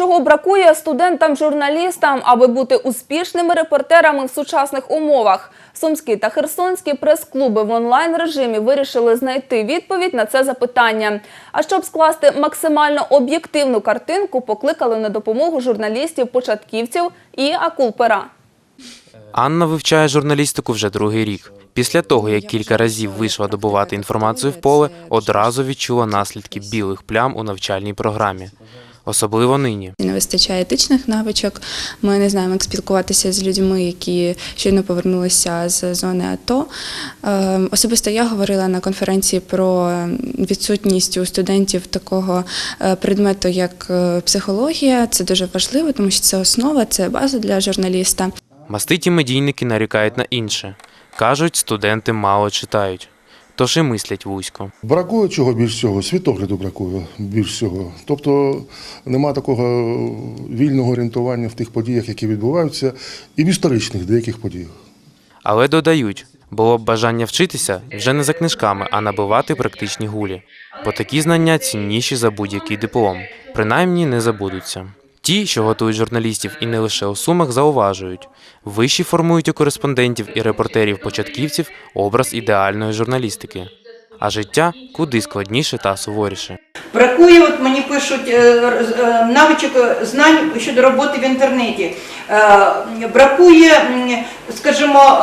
Чого бракує студентам-журналістам, аби бути успішними репортерами в сучасних умовах? Сумські та Херсонські прес-клуби в онлайн-режимі вирішили знайти відповідь на це запитання. А щоб скласти максимально об'єктивну картинку, покликали на допомогу журналістів-початківців і акул пера. Анна вивчає журналістику вже другий рік. Після того, як кілька разів вийшла добувати інформацію в поле, одразу відчула наслідки білих плям у навчальній програмі. Особливо нині. Не вистачає етичних навичок. Ми не знаємо, як спілкуватися з людьми, які щойно повернулися з зони АТО. Е, Особисто я говорила на конференції про відсутність у студентів такого е, предмету, як е, психологія. Це дуже важливо, тому що це основа, це база для журналіста. Маститі медійники нарікають на інше. Кажуть, студенти мало читають, тож і мислять вузько. Бракує чого більш всього, світогляду бракує більш всього. Тобто нема такого вільного орієнтування в тих подіях, які відбуваються, і в історичних деяких подіях. Але додають, було б бажання вчитися вже не за книжками, а набивати практичні гулі. Бо такі знання цінніші за будь-який диплом, принаймні не забудуться. Ті, що готують журналістів і не лише у сумах, зауважують, вищі формують у кореспондентів і репортерів-початківців образ ідеальної журналістики, а життя куди складніше та суворіше. Бракує, от мені пишуть е, е, навичок е, знань щодо роботи в інтернеті. Бракує, скажімо,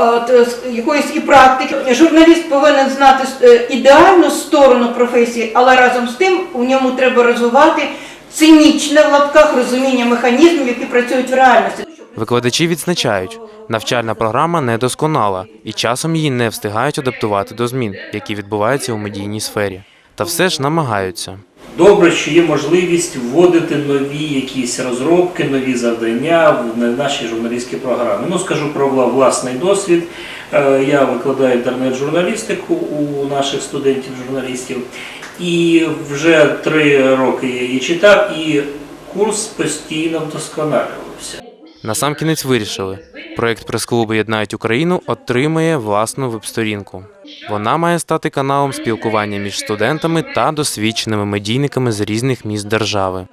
якоїсь і практики. Журналіст повинен знати ідеальну сторону професії, але разом з тим у ньому треба розвивати цинічне в лапках розуміння механізмів, які працюють в реальності. Викладачі відзначають, навчальна програма недосконала і часом її не встигають адаптувати до змін, які відбуваються у медійній сфері. Та все ж намагаються. Добре, що є можливість вводити нові якісь розробки, нові завдання в на- наші журналістські програми. Ну, скажу про вла- власний досвід. Е, Я викладаю інтернет-журналістику у наших студентів-журналістів, і вже три роки я її читав, і курс постійно вдосконалювався. Насамкінець вирішили, проєкт прес-клубу «Єднають Україну отримає власну веб-сторінку. Вона має стати каналом спілкування між студентами та досвідченими медійниками з різних міст держави.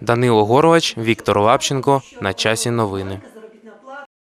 Данило Горовач, Віктор Лапченко. На часі новини.